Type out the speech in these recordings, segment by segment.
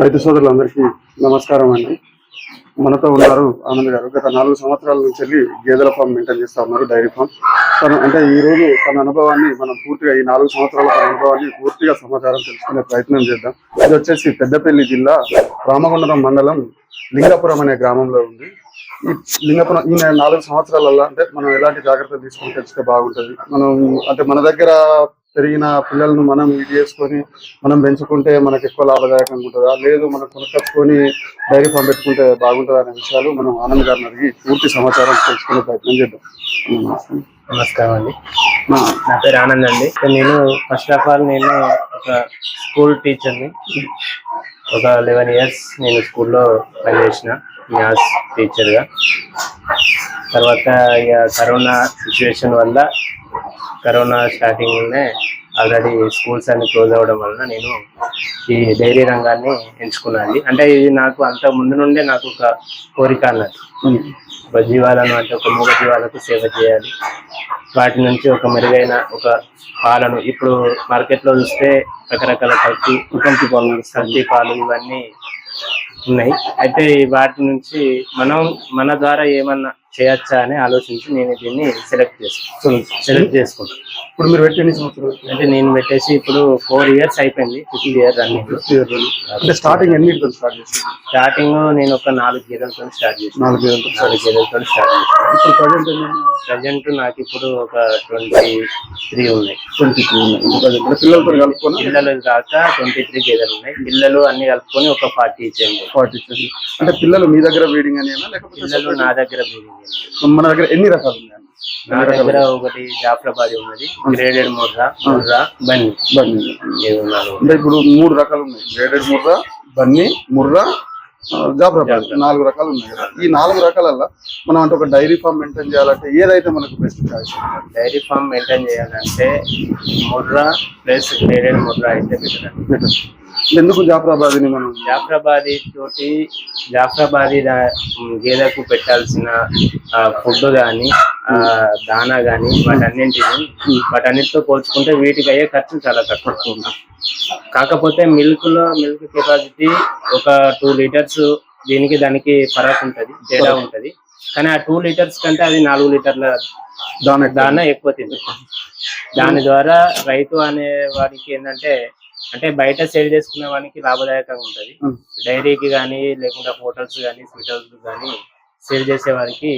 రైతు సోదరులందరికీ నమస్కారం అండి. మనతో ఉన్నారు ఆనంద్ గారు. గత నాలుగు సంవత్సరాల నుంచి వెళ్ళి గేదెల ఫామ్ మెయింటైన్ చేస్తా ఉన్నారు డైరీ ఫామ్. తను అంటే ఈ రోజు తన అనుభవాన్ని మనం పూర్తిగా ఈ నాలుగు సంవత్సరాల తన అనుభవాన్ని పూర్తిగా సమాచారం తెలుసుకునే ప్రయత్నం చేద్దాం. ఇది వచ్చేసి పెద్దపల్లి జిల్లా రామగుండరం మండలం లింగాపురం అనే గ్రామంలో ఉంది. ఈ లింగపురం ఈ నాలుగు సంవత్సరాలలో అంటే మనం ఎలాంటి జాగ్రత్తలు తీసుకుని తెలిస్తే బాగుంటుంది. మనం అంటే మన దగ్గర పెరిగిన పిల్లలను మనం ఇది చేసుకొని మనం పెంచుకుంటే మనకు ఎక్కువ లాభదాయకంగా ఉంటుందా? లేదు మనం కొనుక్కొచ్చుకొని డైరీ ఫామ్ పెట్టుకుంటే బాగుంటుందా అనే విషయాలు మనం ఆనంద్ గారిని అడిగి పూర్తి సమాచారం తెలుసుకునే ప్రయత్నం చేద్దాం. నమస్కారం అండి. నా పేరు ఆనంద్ అండి. నేను ఫస్ట్ ఆఫ్ ఆల్ నేను ఒక స్కూల్ టీచర్ని. ఒక లెవెన్ ఇయర్స్ నేను స్కూల్లో పనిచేసిన. మ్యాథ్స్ టీచర్గా. తర్వాత ఇక కరోనా సిచ్యువేషన్ వల్ల కరోనా స్టార్టింగ్లోనే ఆల్రెడీ స్కూల్స్ అన్ని క్లోజ్ అవ్వడం వలన నేను ఈ డైరీ రంగాన్ని ఎంచుకున్నాను. అంటే ఇది నాకు అంత ముందు నుండే నాకు ఒక కోరిక అన్నట్టు ఒక జీవాలను అంటే ఒక మూగ జీవాలకు సేవ చేయాలి. వాటి నుంచి ఒక మెరుగైన ఒక పాలను ఇప్పుడు మార్కెట్లో చూస్తే రకరకాల కల్తీ కల్తీ పాలు ఇవన్నీ ఉన్నాయి అయితే వాటి నుంచి మనం మన ద్వారా ఏమన్నా చేయొచ్చా అని ఆలోచించి నేను దీన్ని సెలెక్ట్ చేసుకున్నాను సెలెక్ట్ చేసుకుంటాను ఇప్పుడు మీరు పెట్టి ఎన్ని అంటే నేను పెట్టేసి ఇప్పుడు ఫోర్ ఇయర్స్ అయిపోయింది ఫిఫ్త్ ఇయర్ రన్నింగ్ అంటే స్టార్టింగ్ ఎన్నిటితో స్టార్ట్ చేసి స్టార్టింగ్ నేను ఒక నాలుగు గేదెలతో స్టార్ట్ చేసిన నాలుగు వేలతో నాలుగు గేదెలతో స్టార్ట్ చేసిన ఇప్పుడు ప్రజెంట్ ఎన్ని ప్రజెంట్ నాకు ఇప్పుడు ఒక ట్వంటీ త్రీ ఉన్నాయి. ట్వంటీ టూ ఉన్నాయి పిల్లలతో కలుపుకొని పిల్లలు కాక ట్వంటీ త్రీ గేదెలు ఉన్నాయి. పిల్లలు అన్ని కలుపుకొని ఒక ఫార్టీ ఇచ్చేయండి ఫార్టీ అంటే పిల్లలు మీ దగ్గర బ్రీడింగ్ అనేనా లేకపోతే పిల్లలు నా దగ్గర breeding ఉంది. మన దగ్గర ఎన్ని రకాలు ఉన్నాయి? నా దగ్గర ఒకటి జాఫ్రాబాద్ ఉన్నది గ్రేడెడ్ ముర్రా ముర్రా బన్నీ బన్నీ. ఇవి అంటే ఇప్పుడు మూడు రకాలు ఉన్నాయి. గ్రేడెడ్ ముర్రా బన్నీ ముర్రా ఆ, జాఫరాబాద్. నాలుగు రకాలు ఉన్నాయి కదా. ఈ నాలుగు రకాలల్లో మనం అంటే ఒక డైరీ ఫామ్ మెయింటైన్ చేయాలంటే ఏదైతే మనకు best choice dairy farm maintain చేయాలంటే ముర్రా ప్లస్ గ్రేడెడ్ ముర్రా అయితే బెటర్ ఎందుకు జాఫరాబాద్ని మనం? జాఫ్రాబాదీ తోటి జాఫ్రాబాదీ గేదెకు పెట్టాల్సిన ఫుడ్ కానీ దానా కానీ వాటన్నింటిని వాటన్నిటితో పోల్చుకుంటే వీటికి అయ్యే ఖర్చు చాలా తక్కువ కాకపోతే మిల్క్లో మిల్క్ కెపాసిటీ ఒక టూ లీటర్స్ దీనికి దానికి ఫరక్ ఉంటది తేడా ఉంటది. కానీ ఆ టూ లీటర్స్ కంటే అది నాలుగు లీటర్ల దాని దానా ఎక్కువ తింటుంది దాని ద్వారా రైతు అనే వాడికి ఏంటంటే అంటే బయట సేల్ చేసుకునే వానికి లాభదాయకంగా ఉంటది. డైరీకి కానీ లేకుంటే హోటల్స్ కానీ స్వీట్ హౌస్ కానీ సేల్ చేసే వారికి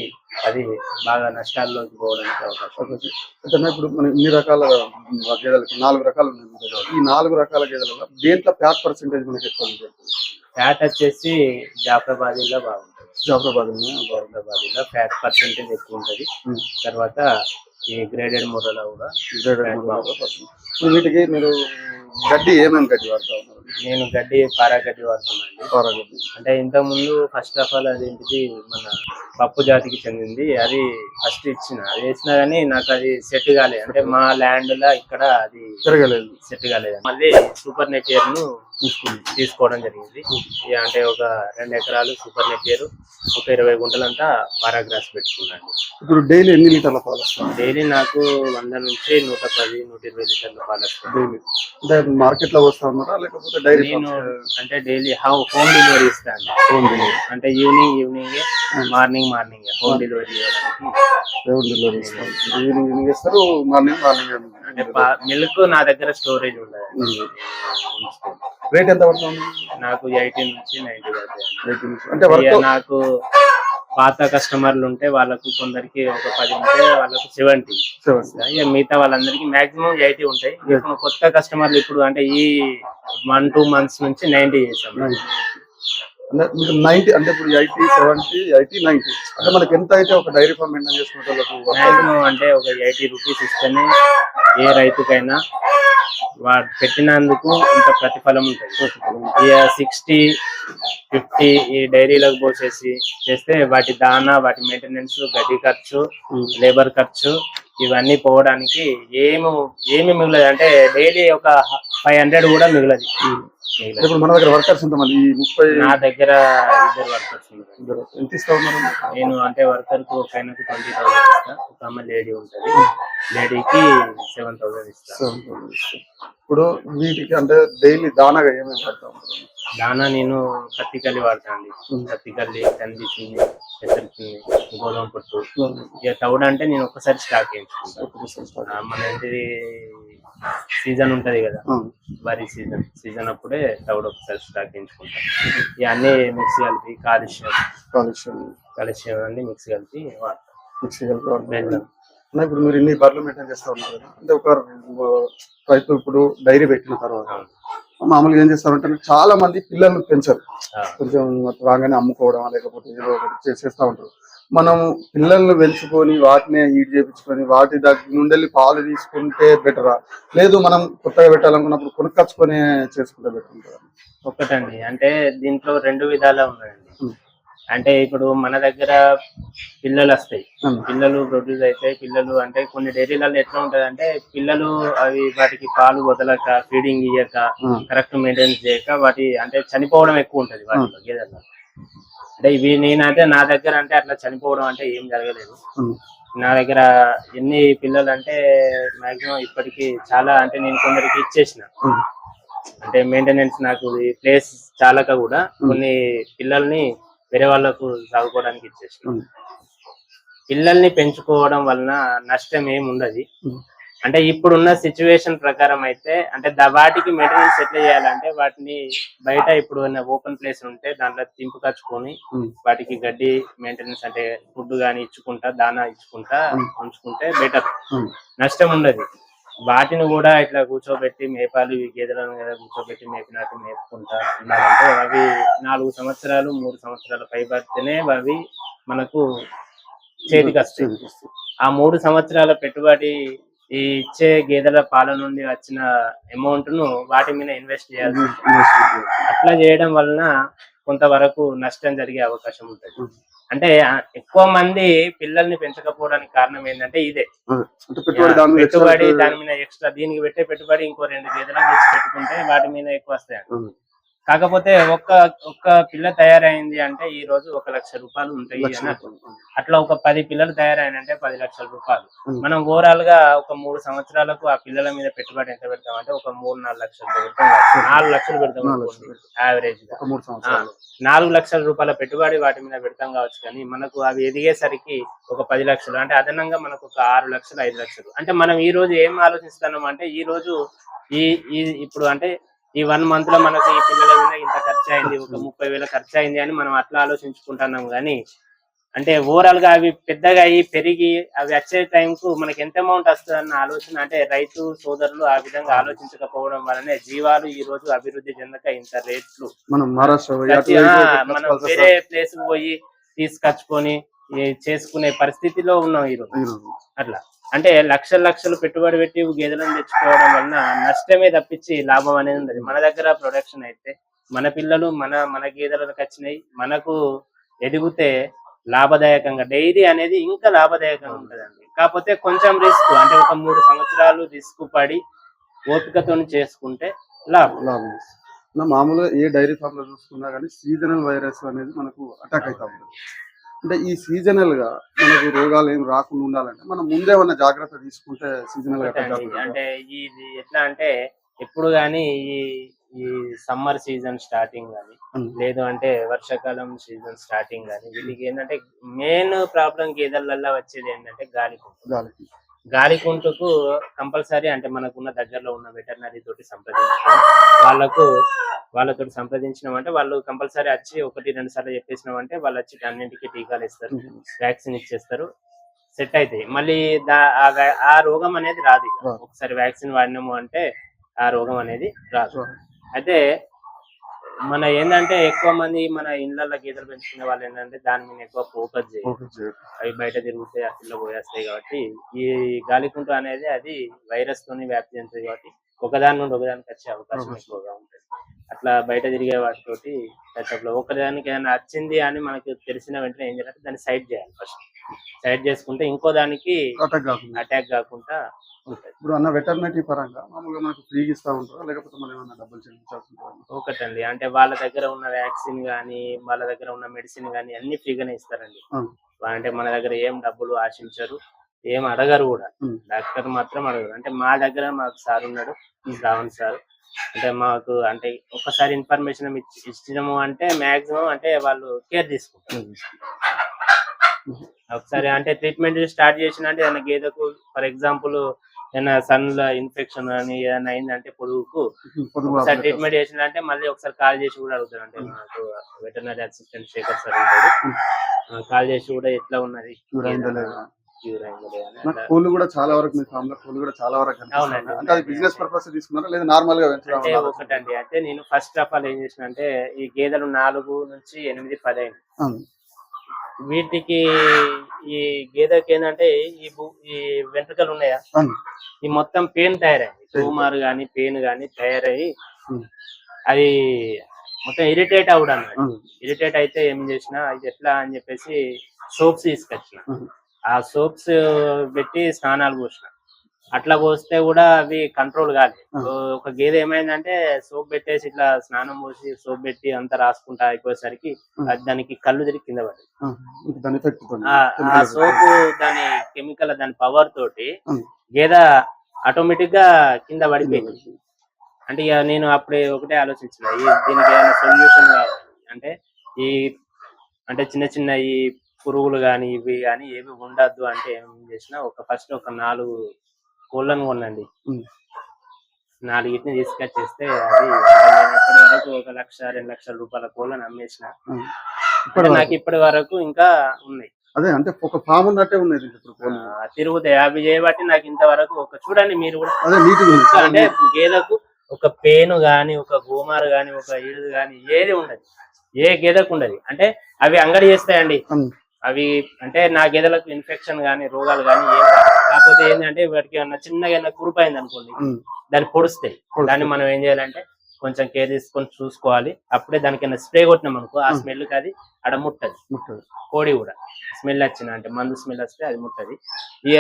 అది బాగా నష్టాల్లోకి పోవడానికి అవకాశం. అంటే ఇప్పుడు మనం ఇన్ని రకాల గేదెలకి నాలుగు రకాలు ఉన్నాయి. ఈ నాలుగు రకాల గేదెలలో దేంట్లో ఫ్యాట్ పర్సెంటేజ్ మనకి ఎక్కువ ఫ్యాట్ వచ్చేసి జాఫ్రాబాదీలో బాగుంటుంది. జాఫరాబాద్ జాఫ్రాబాదీలో ఫ్యాట్ పర్సెంటేజ్ ఎక్కువ ఉంటది. తర్వాత ఈ గ్రేడెడ్ ముర్రలో కూడా fat బాగుంటుంది. వీటికి మీరు గడ్డి ఏమేమి గడ్డి వాడతా ఉన్నారు నేను గడ్డి పారా గడ్డి వాడుతున్నాను పారా గడ్డి. అంటే ఇంతకు ముందు ఫస్ట్ ఆఫ్ ఆల్ అదేంటిది మన పప్పు జాతికి చెందింది. అది ఫస్ట్ ఇచ్చిన. అది వేసినా గానీ నాకు అది సెట్ కాలేదు. అంటే మా ల్యాండ్ లా ఇక్కడ అది సెట్ కాలేదు. మళ్ళీ సూపర్ నెటియర్ను తీసుకోవడం జరిగింది. అంటే ఒక రెండు ఎకరాలు సూపర్ నెటియర్ ఒక ఇరవై గుంటలంతా పారాగ్రాస్ పెట్టుకున్నాను ఇప్పుడు డైలీ ఎన్ని లీటర్ల పాలు డైలీ నాకు వంద నుంచి నూట పది నూట ఇరవై లీటర్ల పాలు డైలీ. అంటే మార్కెట్లో వస్తా ఉన్నారా? లేకపోతే నేను అంటే డైలీ హోమ్ డెలివరీ ఇస్తాను. అంటే evening evening morning morning home delivery delivery ఇస్తారు ఈవినింగ్ ఈవినింగ్ ఇస్తారు మార్నింగ్ మార్నింగ్ అంటే మిల్క్ నా దగ్గర స్టోరేజ్ ఉండదు. రేట్ ఎంత పడుతుంది? నాకు ఎయిటీన్ నుంచి నైన్టీ. అంటే నాకు పాత కస్టమర్లు ఉంటే వాళ్ళకు కొందరికి ఒక పది ఉంటే వాళ్ళకు సెవెంటీ. ఇక మిగతా వాళ్ళందరికీ మాక్సిమం ఎయిటీ ఉంటాయి. కొత్త కస్టమర్లు ఇప్పుడు అంటే ఈ వన్ టూ మంత్స్ నుంచి నైన్టీ చేసాం మీకు నైన్టీ అంటే ఇప్పుడు ఎయిటీ సెవెంటీ ఎయిటీ నైన్టీ. అంటే మనకి ఎంత అయితే ఒక డైరీ ఫామ్ మెయింటైన్ మాక్సిమం అంటే ఒక ఎయిటీ రూపీస్ ఇస్తేనే ఏ రైతుకైనా వాడు పెట్టినందుకు ఇంత ప్రతిఫలం ఉంటుంది. ఇక సిక్స్టీ ఫిఫ్టీ ఈ డైరీలకు పోసేసి చేస్తే వాటి దానా వాటి మెయింటెనెన్స్ గడ్డి ఖర్చు లేబర్ ఖర్చు ఇవన్నీ పోవడానికి ఏమి ఏమి మిగలదు. అంటే డైలీ ఒక ఫైవ్ హండ్రెడ్ కూడా మిగలదు. మిగలదు. ఇప్పుడు మన దగ్గర వర్కర్స్ ఎంత మంది? ఈ ముప్పై నా దగ్గర ఇద్దరు వర్కర్స్ ఉన్నారు. ఇద్దరు. ఎంత ఇస్తా ఉన్నారు నేను అంటే వర్కర్కు ఒక ఆయనకు ట్వంటీ థౌసండ్ ఇస్తా. ఒక అమ్మ లేడీ ఉంటది. లేడీకి సెవెన్ థౌసండ్ ఇస్తా. ఇప్పుడు వీటికి అంటే డైలీ దానాగా ఏమేమి పడతా దానా నేను పత్తికల్లి వాడతానండి ఉమ్. పత్తికల్లి కందిచింది పెసరిచింది గోధుమ పొట్టు. ఇక తౌడు అంటే నేను ఒక్కసారి స్టాక్ చేయించుకుంటాను మన ఏంటిది సీజన్ ఉంటది కదా. వరి సీజన్. సీజన్ అప్పుడే తౌడు ఒకసారి స్టాక్ చేయించుకుంటాం. ఇవన్నీ మిక్స్ కలిపి కాలుష్యం. కాలుష్యం. కాలుష్యం అన్ని మిక్స్ కలిపి వాడతాం. మిక్సీ కలిపి అన్న, ఇప్పుడు మీరు ఇన్ని బర్రెలు మెయింటైన్ చేస్తా ఉన్నారు అంటే ఒక రైతు ఇప్పుడు డైరీ పెట్టిన తర్వాత. మామూలుగా ఏం చేస్తారంటే చాలా మంది పిల్లలు పెంచరు. కొంచెం రాగానే అమ్ముకోవడం లేకపోతే ఏదో ఒకటి చే- చేస్తా ఉంటారు. మనం పిల్లల్ని పెంచుకొని వాటినే ఈడ్ చేపించుకొని వాటి దగ్గర నుండి పాలు తీసుకుంటే బెటరా? లేదు మనం కొత్తగా పెట్టాలనుకున్నప్పుడు కొనుక్కొచ్చుకొని చేసుకుంటే బెటర్ ఉంటుందా ఒకటండి అంటే దీంట్లో రెండు విధాలా ఉన్నాయండి. అంటే ఇప్పుడు మన దగ్గర పిల్లలు వస్తాయి. పిల్లలు ప్రొడ్యూస్ అవుతాయి పిల్లలు అంటే కొన్ని డైరీలలో ఎట్లా ఉంటది అంటే పిల్లలు అవి వాటికి పాలు వదలక ఫీడింగ్ ఇయ్యక. కరెక్ట్ మెయింటెనెన్స్ చేయక వాటి అంటే చనిపోవడం ఎక్కువ ఉంటది వాటిలో గేదెల్లో అంటే ఇవి నేనైతే నా దగ్గర అంటే అట్లా చనిపోవడం అంటే ఏం జరగలేదు. నా దగ్గర ఎన్ని పిల్లలు అంటే మాక్సిమం ఇప్పటికి చాలా అంటే నేను కొందరికి ఇచ్చేసిన. అంటే మెయింటెనెన్స్ నాకు ప్లేస్ చాలక కూడా కొన్ని పిల్లల్ని వేరే వాళ్ళకు సాగుకోవడానికి ఇచ్చేసిన ఉమ్. పిల్లల్ని పెంచుకోవడం వలన నష్టం ఏమి ఉండదు. అంటే ఇప్పుడున్న సిచ్యువేషన్ ప్రకారం అయితే అంటే వాటికి మెయింటెనెన్స్ ఎట్లా చేయాలంటే వాటిని బయట ఇప్పుడు ఓపెన్ ప్లేస్ ఉంటే దాంట్లో తింపు కచ్చుకొని ఉమ్. వాటికి గడ్డి మెయింటెనెన్స్ అంటే ఫుడ్ గాని ఇచ్చుకుంటా దానా ఇచ్చుకుంటా ఉంచుకుంటే బెటర్. నష్టం ఉండదు వాటిని కూడా ఇట్లా కూర్చోబెట్టి మేపాలు గేదెలను కదా కూర్చోబెట్టి మేపినట్టు మేపుకుంటా ఉన్నారంటే అవి నాలుగు సంవత్సరాలు మూడు సంవత్సరాల పైబడితేనే అవి మనకు చేతికి వస్తాయి ఆ మూడు సంవత్సరాల పెట్టుబడి ఈ ఇచ్చే గేదెల పాల నుండి వచ్చిన అమౌంట్ను వాటి మీద ఇన్వెస్ట్ చేయాల్సి ఉంటుంది. అట్లా చేయడం వలన కొంతవరకు నష్టం జరిగే అవకాశం ఉంటుంది. అంటే ఎక్కువ మంది పిల్లల్ని పెంచకపోవడానికి కారణం ఏంటంటే ఇదే పెట్టుబడి దాని మీద ఎక్స్ట్రా దీనికి పెట్టే పెట్టుబడి ఇంకో రెండు గేదెలకు తెచ్చి పెట్టుకుంటే వాటి మీద ఎక్కువ వస్తాయి. కాకపోతే ఒక్క ఒక్క పిల్ల తయారైంది అంటే ఈ రోజు ఒక లక్ష రూపాయలు ఉంటాయి. అట్లా ఒక పది పిల్లలు తయారైనంటే పది లక్షల రూపాయలు. మనం ఓవరాల్గా ఒక మూడు సంవత్సరాలకు ఆ పిల్లల మీద పెట్టుబడి ఎంత పెడతాం అంటే ఒక మూడు నాలుగు లక్షలు పెడతాం. నాలుగు లక్షలు పెడతాం. యావరేజ్గా ఒక మూడు సంవత్సరాలు నాలుగు లక్షల రూపాయల పెట్టుబడి వాటి మీద పెడతాం కావచ్చు కానీ మనకు అవి ఎదిగేసరికి ఒక పది లక్షలు అంటే అదనంగా మనకు ఒక ఆరు లక్షలు ఐదు లక్షలు అంటే మనం ఈ రోజు ఏం ఆలోచిస్తున్నాం అంటే ఈ రోజు ఈ ఇప్పుడు అంటే ఈ వన్ మంత్లో మనకు ఈ పిల్లల మీద ఇంత ఖర్చు అయింది ఒక ముప్పై వేల ఖర్చు అయింది అని మనం అట్లా ఆలోచించుకుంటున్నాం కానీ అంటే ఓవరాల్గా అవి పెద్దగా అయ్యి పెరిగి అవి వచ్చే టైం కు మనకి ఎంత అమౌంట్ వస్తుంది అన్న ఆలోచన అంటే రైతు సోదరులు ఆ విధంగా ఆలోచించకపోవడం వలనే జీవాలు ఈ రోజు అభివృద్ధి చెందక ఇంత రేట్లు. మనం మనం వేరే ప్లేస్ పోయి తీసుకొచ్చుకొని చేసుకునే పరిస్థితిలో ఉన్నాం ఈరోజు. అట్లా. అంటే లక్షల లక్షలు పెట్టుబడి పెట్టి గేదెలను తెచ్చుకోవడం వలన నష్టమే తప్పించి లాభం అనేది ఉండదు. మన దగ్గర ప్రొడక్షన్ అయితే మన పిల్లలు మన మన గేదెలకు వచ్చినాయి మనకు ఎదిగితే లాభదాయకంగా డైరీ అనేది ఇంకా లాభదాయకంగా ఉంటదండి. కాకపోతే కొంచెం రిస్క్ అంటే ఒక మూడు సంవత్సరాలు రిస్క్ పడి ఓపికతో చేసుకుంటే లాభం. లాభం. మామూలుగా ఏ డైరీ ఫామ్లో చూసుకున్నా కానీ సీజనల్ వైరస్ అనేది మనకు అటాక్ అవుతా ఉంటుంది. అంటే ఈ సీజనల్గా మనకు రోగాలు ఏం రాకుండా ఉండాలంటే మనం ముందే ఉన్న జాగ్రత్త తీసుకుంటే సీజనల్గా అంటే ఇది ఎట్లా అంటే ఎప్పుడు గాని ఈ ఈ సమ్మర్ సీజన్ స్టార్టింగ్ గాని. లేదు అంటే వర్షాకాలం సీజన్ స్టార్టింగ్ గాని వీటికి ఏంటంటే మెయిన్ ప్రాబ్లం గేదెలల్లో వచ్చేది ఏంటంటే గాలి గాలి కుంటుకు కంపల్సరీ అంటే మనకున్న దగ్గరలో ఉన్న వెటర్నరీ తోటి సంప్రదించుకొని వాళ్ళకు వాళ్ళతో సంప్రదించినాం అంటే వాళ్ళు కంపల్సరీ వచ్చి ఒకటి రెండు సార్లు చెప్పేసినాం అంటే వాళ్ళు వచ్చి అన్నింటికి టీకాలు ఇస్తారు వ్యాక్సిన్ ఇచ్చేస్తారు సెట్ అవుతాయి మళ్ళీ ఆ రోగం అనేది రాదు. ఒకసారి వ్యాక్సిన్ వాడినాము అంటే ఆ రోగం అనేది రాదు అయితే మన ఏంటంటే ఎక్కువ మంది మన ఇళ్ళల్లో గీతలు పెంచుకునే వాళ్ళు ఏంటంటే దాని మీద ఎక్కువ ఫోకస్ చేయరు. అవి బయట తిరుగుతాయి పిల్ల పోయేస్తాయి కాబట్టి ఈ గాలికుంటు అనేది అది వైరస్ తోని వ్యాప్తి చెందుతుంది కాబట్టి ఒకదాని నుండి ఒకదానికి వచ్చే అవకాశం. ఎక్కువగా అట్లా బయట తిరిగే వాటితోటి టచ్అప్లో. ఒకదానికి ఏదైనా వచ్చింది అని మనకి తెలిసిన వెంటనే ఏం చేయాలంటే దాన్ని సైడ్ చేయాలి ఫస్ట్ సైడ్ చేసుకుంటే ఇంకో దానికి అటాక్ కాకుండా. ఉంటుంది. ఇప్పుడు అన్న వెటర్నరీ పరంగా మామూలుగా మనకు ఫ్రీగా ఇస్తా ఉంటారా? లేకపోతే మనం ఏమన్నా డబ్బులు చెల్లించాల్సి ఉంటుందా? ఒకటండి అంటే వాళ్ళ దగ్గర ఉన్న వ్యాక్సిన్ గానీ వాళ్ళ దగ్గర ఉన్న మెడిసిన్ గానీ అన్ని ఫ్రీగానే ఇస్తారండి. అంటే మన దగ్గర ఏం డబ్బులు ఆశించరు ఏం అడగరు కూడా. డాక్టర్ మాత్రం అడగరు. అంటే మా దగ్గర మాకు సార్ ఉన్నాడు శ్రావణ్ సార్. అంటే మాకు అంటే ఒక్కసారి ఇన్ఫర్మేషన్ ఇచ్చినాము అంటే మాక్సిమం అంటే వాళ్ళు కేర్ తీసుకుంటారు. ఒకసారి అంటే ట్రీట్మెంట్ స్టార్ట్ చేసిన అంటే ఏదైనా గేదెకు ఫర్ ఎగ్జాంపుల్ ఏదైనా సన్లో ఇన్ఫెక్షన్ అని ఏదైనా అయిందంటే పొదుగు ఒకసారి. ట్రీట్మెంట్ చేసిన అంటే మళ్ళీ ఒకసారి కాల్ చేసి కూడా అడుగుతారు. అంటే నాకు veterinary assistant Shekhar sir call చేసి కూడా ఎట్లా ఉన్నది? నాకు. కోళ్ళు కూడా చాలా వరకు మీ ఫామ్లో కోళ్ళు కూడా చాలా వరకు. అంటే అది బిజినెస్ పర్పస్ తీసుకున్నారా లేదా నార్మల్గా అంటే అన్నారా? ఒకటండి అంటే నేను ఫస్ట్ ఆఫ్ ఆల్ ఏం చేసిన అంటే ఈ గేదెలు నాలుగు నుంచి ఎనిమిది పది అయింది అవును. వీటికి ఈ గేదెకి ఏంటంటే ఈ ఈ వెంట్రుకలు ఉన్నాయా. ఈ మొత్తం పెయిన్ తయారైంది ట్యూమర్ గాని పెయిన్ గాని తయారయ్యి. అది మొత్తం ఇరిటేట్ అవడం. ఇరిటేట్ అయితే ఏం చేసిన ఇది ఎట్లా అని చెప్పేసి సోప్స్ తీసుకొచ్చిన. ఆ సోప్స్ పెట్టి స్నానాలు పోసిన. అట్లా పోస్తే కూడా అవి కంట్రోల్ కాలేదు ఉం. ఒక గేదె ఏమైందంటే సోప్ పెట్టేసి ఇట్లా స్నానం పోసి సోప్ పెట్టి అంతా రాసుకుంటా అయిపోయేసరికి దానికి కళ్ళు తిరిగి కింద పడింది ఆ, సోప్ దాని కెమికల్ దాని పవర్ తోటి. గేదె ఆటోమేటిక్గా కింద పడిపోయింది. అంటే ఇక నేను అప్పుడే ఒకటే ఆలోచించిన దీనికి ఏమైనా సొల్యూషన్ కావాలి అంటే ఈ అంటే చిన్న చిన్న ఈ పురుగులు కానీ ఇవి కానీ ఏవి ఉండద్దు అంటే ఏం చేసిన ఒక ఫస్ట్ ఒక నాలుగు కోళ్ళను కొనండి. నాలుగిటిని తీసుకొచ్చేస్తే అది ఇప్పటి వరకు ఒక లక్ష రెండు లక్షల రూపాయల కోళ్ళను అమ్మేసిన ఇప్పటి నాకు ఇప్పటి వరకు ఇంకా ఉన్నాయి. అదే అంటే ఒక ఫామ్ ఉన్నట్టే ఉన్నది ఇప్పుడు తిరుగుతాయి. అవి చేయబట్టి నాకు ఇంతవరకు ఒక చూడండి మీరు కూడా. అంటే గేదెకు ఒక పేను గాని ఒక గోమారు గాని ఒక ఈడుదు గాని ఏది ఉండదు. ఏ గేదెకు ఉండదు. అంటే అవి అంగడి చేస్తాయండి. అవి అంటే నా గేదెలకు ఇన్ఫెక్షన్ గాని రోగాలు గాని ఏం రావు. కాకపోతే ఏంటంటే వాటికి ఏమన్నా చిన్నగా ఏమన్నా కురిపోయింది అనుకోండి. దాన్ని పొడుస్తాయి పొడుస్తాయి. దాన్ని మనం ఏం చేయాలంటే కొంచెం కేర్ తీసుకొని చూసుకోవాలి అప్పుడే దానికి స్ప్రే కొట్టినాం అనుకో ఆ. స్మెల్ అది అడ ముట్టది ముట్టదు. కోడి కూడా స్మెల్ వచ్చిన అంటే మందు స్మెల్ వస్తే అది ముట్టది ఇక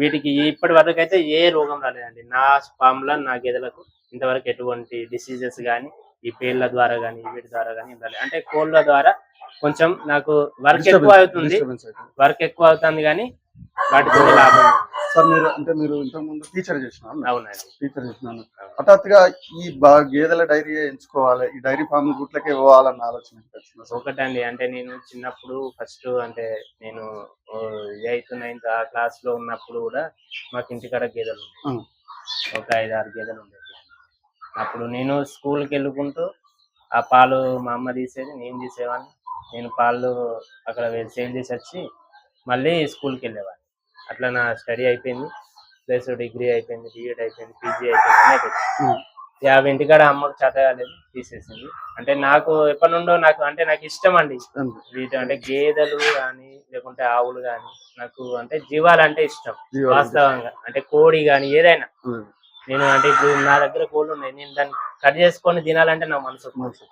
వీటికి ఇప్పటి వరకు అయితే ఏ రోగం రాలేదండి నా ఫామ్లో నా గేదెలకు ఇంతవరకు ఎటువంటి డిసీజెస్ కానీ ఈ పేర్ల ద్వారా కానీ వీటి ద్వారా కానీ రాలేదు అంటే కోళ్ళ ద్వారా కొంచెం నాకు వర్క్ ఎక్కువ అవుతుంది. వర్క్ ఎక్కువ అవుతుంది కానీ వాటితో లాభం. సార్ మీరు అంటే మీరు ఇంతకు ముందు టీచర్ చేసిన అవునండి టీచర్ చేసినాను హఠాత్తుగా ఈ బా గేదెల డైరీ ఎంచుకోవాలి ఈ డైరీ ఫామ్ గుట్లకే పోవాలన్న ఆలోచన? ఒకటండి అంటే నేను చిన్నప్పుడు ఫస్ట్ అంటే నేను ఎయిత్ నైన్త్ ఆ క్లాస్లో ఉన్నప్పుడు కూడా మాకు ఇంటికాడ గేదెలు. ఒక ఐదు ఆరు గేదెలు ఉండేవి అప్పుడు నేను స్కూల్కి వెళ్ళుకుంటూ ఆ పాలు మా అమ్మ తీసేది నేను తీసేవాడిని నేను పాలు అక్కడ సేల్ చేసి వచ్చి మళ్ళీ స్కూల్కి వెళ్ళేవాడిని. అట్లా నా స్టడీ అయిపోయింది. ప్లస్ డిగ్రీ అయిపోయింది బిఎడ్ అయిపోయింది పీజీ అయిపోయింది అయిపోయింది. యాభై ఇంటికాడ అమ్మకు చేత కాలేదు తీసేసింది. అంటే నాకు ఎప్పటి నుండో నాకు అంటే నాకు ఇష్టం అండి. వీటి అంటే గేదెలు కానీ లేకుంటే ఆవులు కానీ నాకు అంటే జీవాలు అంటే ఇష్టం వాస్తవంగా. అంటే కోడి కానీ ఏదైనా. నేను అంటే ఇప్పుడు నా దగ్గర కోళ్ళు ఉన్నాయి. నేను దాన్ని కట్ చేసుకొని తినాలంటే నాకు మనసు ఒప్పుకోదు.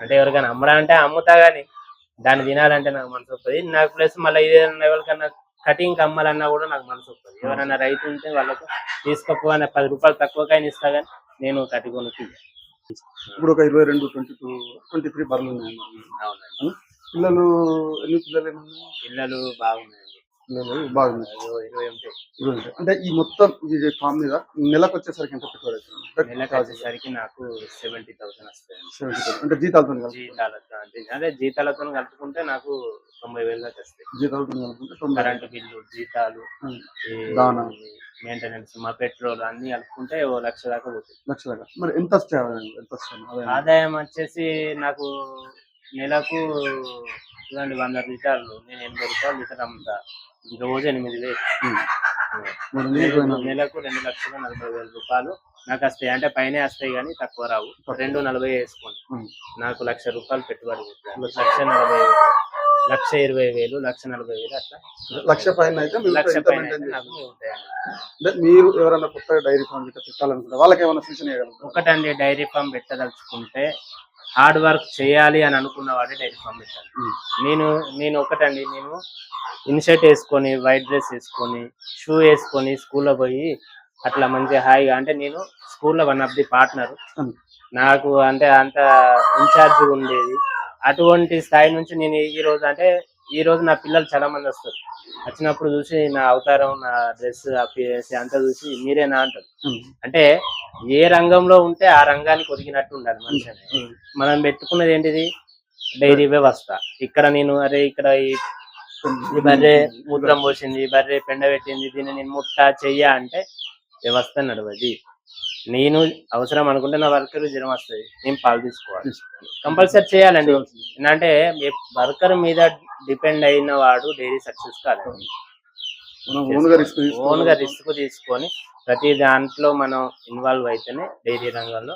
అంటే ఎవరికైనా అమ్మడాలంటే అమ్ముతా గానీ దాన్ని తినాలంటే నాకు మనసు వస్తుంది. నాకు ప్లస్ మళ్ళీ ఏదైనా ఎవరికైనా కటింగ్ అమ్మాలన్నా కూడా నాకు మనసు వస్తుంది. ఎవరైనా రైతు ఉంటే వాళ్ళకు తీసుకోపోయిన పది రూపాయలు తక్కువకైనా ఇస్తా కానీ నేను కట్టి కొనుక్కి ఇప్పుడు ఒక ఇరవై రెండు ట్వంటీ టూ ట్వంటీ త్రీ బర్రెలు ఉన్నాయి అవునండి. పిల్లలు ఎన్ని పిల్లలు పిల్లలు బాగున్నాయి. ఉంటాయి. అంటే ఈ మొత్తం ఈ ఫామ్ మీద నెలకు వచ్చేసరికి ఎంత అవుతుంది? నెలకు వచ్చేసరికి నాకు సెవెంటీ థౌసండ్ వస్తాయి 70,000. అంటే జీతాలతో జీతాలతో అంటే అదే జీతాలతో కలుపుకుంటే నాకు తొంభై వేలు దాకా వస్తాయి. జీతాలతో కలుపుకుంటే కరెంటు బిల్లు జీతాలు దానా. మెయింటెనెన్స్ మా పెట్రోల్ అన్ని కలుపుకుంటే ఓ లక్ష దాకా పోతుంది లక్ష దాకా. మరి ఎంత వస్తాయి వస్తుంది? ఆదాయం వచ్చేసి నాకు నెలకు చూడండి వంద లీటర్లు నేను ఎనభై రూపాయలు లీటర్ అమ్ముతా. రోజు ఎనిమిది వేలు నెలకు- రెండు లక్షల నలభై వేల రూపాయలు. నాకు వస్తాయి. అంటే పైన వస్తాయి కానీ తక్కువ రావు. రెండు నలభై వేసుకోండి. నాకు లక్ష రూపాయలు పెట్టుబడి. లక్ష. నలభై లక్ష ఇరవై వేలు లక్ష నలభై వేలు అట్లా. లక్ష పైన అయితే లక్ష పైన. అంటే మీరు ఎవరైనా కొత్తగా డైరీ ఫామ్ పెట్టాలనుకుంటే వాళ్ళకి ఏమైనా సూచన ఒకటండి డైరీ ఫామ్ పెట్టదలుచుకుంటే హార్డ్ వర్క్ చేయాలి అని అనుకున్న వాడే పెట్టాలి ఉం. నేను నేను ఒకటండి నేను ఇన్షర్ట్ వేసుకొని వైట్ డ్రెస్ వేసుకొని షూ వేసుకొని స్కూల్లో పోయి అట్లా మంచిగా హాయిగా అంటే నేను స్కూల్లో వన్ ఆఫ్ ది పార్ట్నర్. నాకు అంటే అంత ఇన్ఛార్జ్ ఉండేది అటువంటి స్థాయి నుంచి నేను ఈ రోజు అంటే ఈ రోజు నా పిల్లలు చాలా మంది వస్తారు. వచ్చినప్పుడు చూసి నా అవతారం నా డ్రెస్ అంతా చూసి మీరేనా అంటారు. అంటే ఏ రంగంలో ఉంటే ఆ రంగానికి ఒదిగినట్టు ఉండాలి మనిషి. మనం పెట్టుకున్నది ఏంటిది? డైరీ వ్యవస్థ ఇక్కడ నేను అరే ఇక్కడ ఈ బర్రె మూత్రం పోసింది బర్రె పెండ పెట్టింది దీన్ని నేను ముట్ట చెయ్య అంటే వ్యవస్థ నడవది. నేను అవసరం అనుకుంటే నా వర్కర్ జ్వరం వస్తుంది. నేను పాలు తీసుకోవాలి. కంపల్సరీ చేయాలండి. ఏంటంటే వర్కర్ మీద డిపెండ్ అయిన వాడు డైరీ సక్సెస్ కాదండి మనం ఓన్గా రిస్క్ తీసుకొని ప్రతి దాంట్లో మనం ఇన్వాల్వ్ అయితేనే డైరీ రంగంలో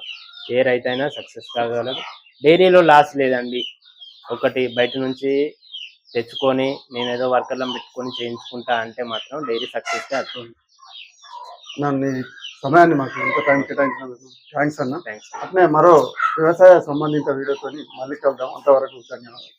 ఏ రైతు అయినా సక్సెస్ కాగలదు డైరీలో లాస్ లేదండి. ఒకటి బయట నుంచి తెచ్చుకొని నేను ఏదో వర్కర్లను పెట్టుకొని చేయించుకుంటా అంటే మాత్రం డైరీ సక్సెస్ కాదు. ఈ సమయాన్ని మాకు ఇంత టైం కేటాయించినందుకు థ్యాంక్స్ అన్న. థ్యాంక్స్ అట్నే మరో వ్యవసాయ సంబంధిత వీడియోతో మళ్ళీ కలుద్దాం. అంతవరకు ధన్యవాదాలు.